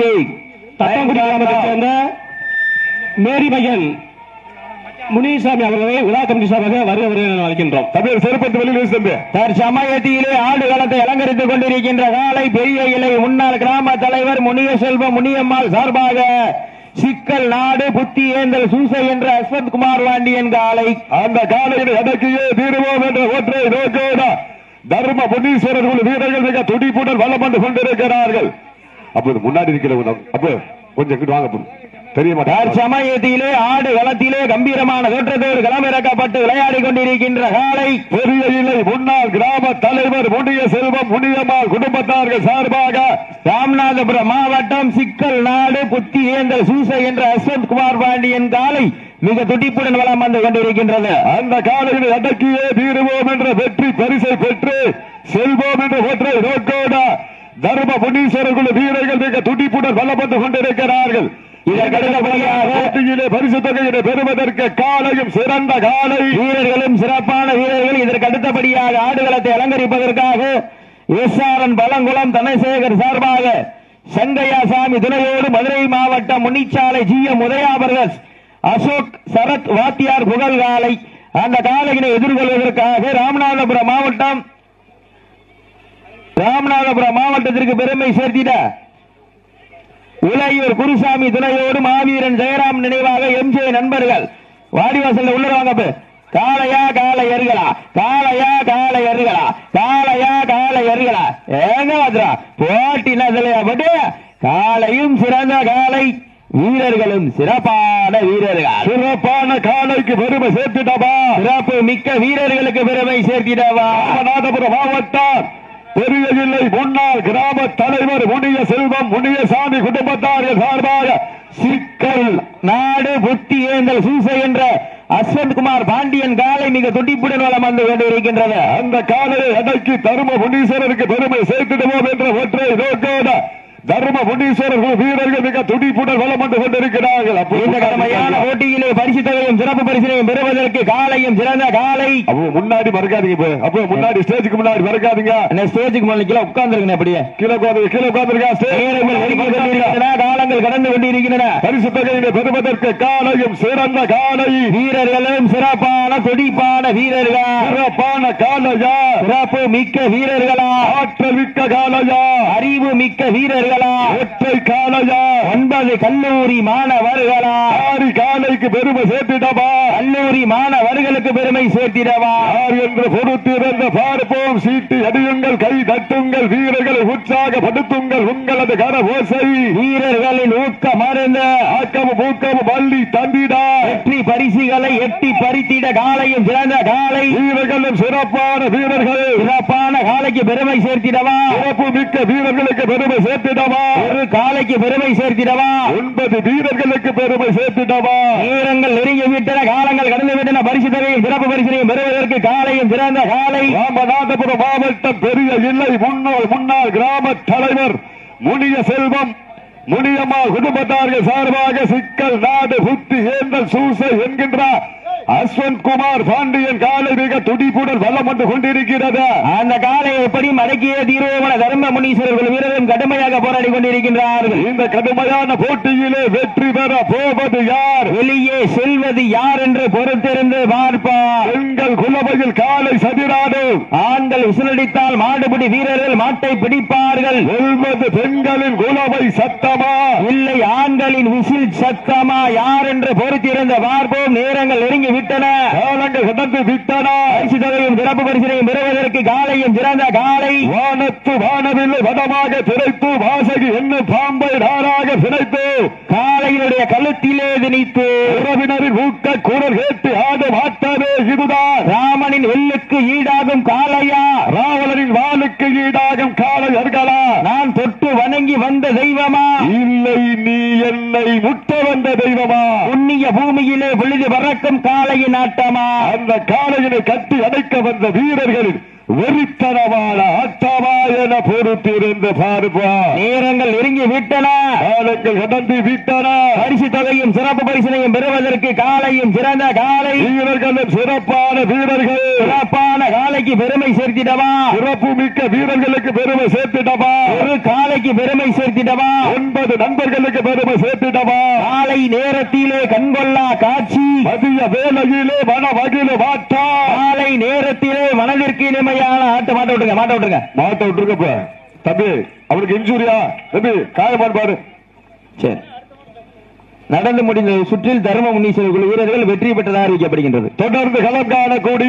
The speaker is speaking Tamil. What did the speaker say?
பகுதிக்கு தத்தங்குடி கிராமத்தைச் சேர்ந்த மேரி பையன் முனிசாமி அவர்களை விழா கமிட்டி சார்பாக வருக வருக என அழைக்கின்றோம். தமிழர் சிறப்பத்து வெளியில் தம்பி. தற்சமயத்திலே ஆடு களத்தை அலங்கரித்துக் கொண்டிருக்கின்ற காலை பெரிய இலை முன்னாள் கிராம தலைவர் முனிய செல்வம் முனியம்மாள் சார்பாக சிக்கல் நாடு புத்தி ஏந்தல் சூசை என்ற அஸ்வந்த் குமார் வாண்டியன் காலை. அந்த காலையில் அடக்கியே தீருவோம் என்ற ஒற்றை நோக்கோட தர்ம புனீஸ்வரர் குழு வீரர்கள் மிக துடிப்புடன் வளம் வந்து கொண்டிருக்கிறார்கள். அப்ப முன்னாடி இருக்கிறவங்க அப்ப கொஞ்சம் இங்கிட்டு வாங்க அப்ப. தெரிய மாட்டார் தற்சமயத்திலே ஆடு களத்திலே கம்பீரமான தோற்றத்தோடு களமிறக்கப்பட்டு விளையாடி கொண்டிருக்கின்ற காலை. பெரிய இலை முன்னாள் கிராம தலைவர் முனிய செல்வம் முனியம்மாள் குடும்பத்தார்கள் சார்பாக ராமநாதபுரம் மாவட்டம் சிக்கல் நாடு புத்தி ஏந்தல் சூசை என்ற அஸ்வந்த் குமார் பாண்டியன் காலை மிக துடிப்புடன் வளம் வந்து கொண்டிருக்கின்றது. அந்த காலையில் அடக்கியே தீருவோம் என்ற வெற்றி பரிசை பெற்று செல்வோம் என்ற ஒற்றை நோக்கோட தர்ம புனீஸ்வரர் குழு வீரர்கள் மிக துடிப்புடன் வந்து கொண்டிருக்கிறார்கள். போட்டியிலே பரிசு தொகையினை பெறுவதற்கு காலையும் சிறந்த காலை. வீரர்களும் சிறப்பான வீரர்கள். இதற்கு அடுத்தபடியாக ஆடுகளத்தை அலங்கரிப்பதற்காக S R N Pazhangulam Dhanasekar சார்பாக சங்கையாசாமி துணையோடு மதுரை மாவட்டம் Munichalai G M Udaya brothers Ashok Sarath வாத்தியார் புகழ் காலை அந்த காலையினை எதிர்கொள்வதற்காக ராமநாதபுரம் மாவட்டம் ராமநாதபுரம் மாவட்டத்திற்கு பெருமை சேர்த்திட உலையூர் குருசாமி துணையோடு மாவீரன் ஜெயராம் நினைவாக எம்ஜே நண்பர்கள். வாடிவாசல்ல உள்ள வாங்க. காளையா காளை எருகளா காளையா காளை எருகளா காளையா காளை எருகளா ஏங்க வாத்துறா போட்டி நசலையா பட்டு? காளையும் சிறந்த காளை வீரர்களும் சிறப்பான வீரர்கள். சிறப்பான காலைக்கு பெருமை சேர்த்துட்டவா சிறப்பு மிக்க வீரர்களுக்கு பெருமை சேர்த்திடவா? ராமநாதபுரம் மாவட்டம் பெரிய இல்லை முன்னாள் கிராம தலைவர் முனிய செல்வம் முனியசாமி சாமி சார்பாக சிக்கல் நாடு புத்தி ஏந்தல் சூசை என்ற அஸ்வந்த் குமார் பாண்டியன் காலை மிக துடிப்புடன் வளம் வந்து கொண்டிருக்கின்றது. அந்த காலையை அடக்கி தரும முனீஸ்வரருக்கு பெருமை சேர்த்திடுவோம் என்ற ஒற்றை நோக்கோட தர்ம முனீஸ்வரர் வீரர்கள் மிக துடிப்புடன் வளம் வந்து கொண்டிருக்கிறார்கள். அப்போ இந்த கடமையான போட்டியிலே பரிசு தொகையும் சிறப்பு பரிசினையும் பெறுவதற்கு காலையும் சிறந்த காலை. அப்போ முன்னாடி மறக்காதீங்க இப்ப. அப்போ முன்னாடி ஸ்டேஜுக்கு முன்னாடி மறக்காதீங்க. ஸ்டேஜுக்கு முன்னாடி உட்கார்ந்துருக்கேன் அப்படியே. கீழே உட்காந்து கீழே உட்காந்துருக்கா நேரங்கள் காலங்கள் கடந்து கொண்டிருக்கின்றன. பரிசு தொகையினை பெறுவதற்கு காலையும் சிறந்த காலை. வீரர்களும் சிறப்பான துடிப்பான வீரர்கள். சிறப்பான காலையா? சிறப்பு மிக்க வீரர்களா? ஆற்றல் மிக்க காலையா? அறிவு மிக்க வீரர்களா? ஒற்றை காலையா? ஒன்பது கல்லூரி மாணவர்களா? ஆறு காலைக்கு பெருமை சேர்த்திடவா? கல்லூரி மாணவர்களுக்கு பெருமை சேர்த்திடவா? யார் என்று பொறுத்திருந்த பார்ப்போம். சீட்டு அடியுங்கள் கை தட்டுங்கள் வீரர்களை உற்சாகப்படுத்துங்கள். உங்களது கர ஓசை வீரர்களை ஊக்கம் மருந்து ஆக்கமும் ஊக்கமும் பள்ளி தந்திடா. வெற்றி பரிசுகளை எட்டி பறித்திட காலையும் சிறந்த காலை. வீரர்களும் சிறப்பான வீரர்கள். சிறப்பான காலைக்கு பெருமை சேர்த்திடவா? சிறப்பு மிக்க வீரர்களுக்கு பெருமை சேர்த்திடவா? ஒரு காலைக்கு பெருமை சேர்த்திடவா? ஒன்பது வீரர்களுக்கு பெருமை சேர்த்திடவா? நேரங்கள் நெருங்கி விட்டன காலங்கள் கடந்து விட்டன பரிசு தொகையும் சிறப்பு பரிசினையும் பெறுவதற்கு காலையும் சிறந்த காலை. ராமநாதபுரம் மாவட்டம் பெரிய இல்லை. முன்னாள் முன்னாள் கிராம தலைவர் முனிய செல்வம் முனியம்மாள் குடும்பத்தார்கள் சார்பாக சிக்கல் நாடு புத்தி ஏந்தல் சூசை என்கின்றார். அஸ்வந்த் குமார் பாண்டியன் காலை மிக துடிப்புடன் வல்லம் வந்து கொண்டிருக்கிறது. அந்த காலை எப்படி மடக்கிய தீரோமன தர்ம முனீஸ்வரர்கள் வீரரும் கடுமையாக போராடி கொண்டிருக்கின்றார்கள். இந்த கடுமையான போட்டியிலே வெற்றி பெற போவது யார்? வெளியே செல்வது யார் என்று பொறுத்திருந்து பார்ப்பார் எங்கள் குலவையில் காலை சதிராடும் ஆண்கள் விசிலடித்தால் மாடுபிடி வீரர்கள் மாட்டை பிடிப்பார்கள். வெல்வது பெண்களின் குலவை சத்தமா? இல்லை ஆண்களின் விசில் சத்தமா? யார் என்று பொறுத்திருந்து பார்ப்போம். நேரங்கள் நெருங்கி விட்டன. காலங்கள் கடந்து விட்டன. பரிசு தொகையும் சிறப்பு பரிசினையும் பெறுவதற்கு காலையும் சிறந்த காலை. வானத்து வானவில்லை வடமாக திரைத்து வாசகி என்னும் பாம்பை நாராக பிணைத்து காலையினுடைய கழுத்திலே திணித்து உறவினரின் ஈடாகும் காளையர்களா நான் தொட்டு வணங்கி வந்த தெய்வமா? இல்லை நீ என்னை முட்ட வந்த தெய்வமா? புண்ணிய பூமியிலே பொழுது பறக்கும் காளையின் ஆட்டமா அந்த காளையினை கட்டி அடைக்க வந்த வீரர்களின் வெறித்தனமான என பொறுத்திருந்து பாருப்பா. நேரங்கள் நெருங்கி விட்டன. காலங்கள் கடந்து விட்டன. பரிசு தொகையும் சிறப்பு பரிசினையும் பெறுவதற்கு காலையும் சிறந்த காலை. வீரர்களும் சிறப்பான வீரர்கள். சிறப்பான காலைக்கு பெருமை சேர்த்திடவா? சிறப்பு மிக்க வீரர்களுக்கு பெருமை சேர்த்திடவா? ஒரு காலைக்கு பெருமை சேர்த்திடவா? ஒன்பது நண்பர்களுக்கு பெருமை சேர்த்திடவா? காலை நேரத்திலே கண்கொள்ளா காட்சி. மதிய வேலையிலே மன மகிழ மாட்டா காலை நேரத்திலே மனதிற்கு இனிமையான ஆட்டு மாட்ட விட்டுருங்க மாட்ட விட்டுருங்க. மாட்ட விட்டுருக்கப்ப தம்பி அவனுக்கு இன்சூரியா? தம்பி காயமான் பாரு சரி. நடந்து முடிந்த சுற்றில் தர்ம குழு வீரர்கள் வெற்றி பெற்றதாக அறிவிக்கப்படுகின்றது. தொடர்ந்து களம் காணக்கூடிய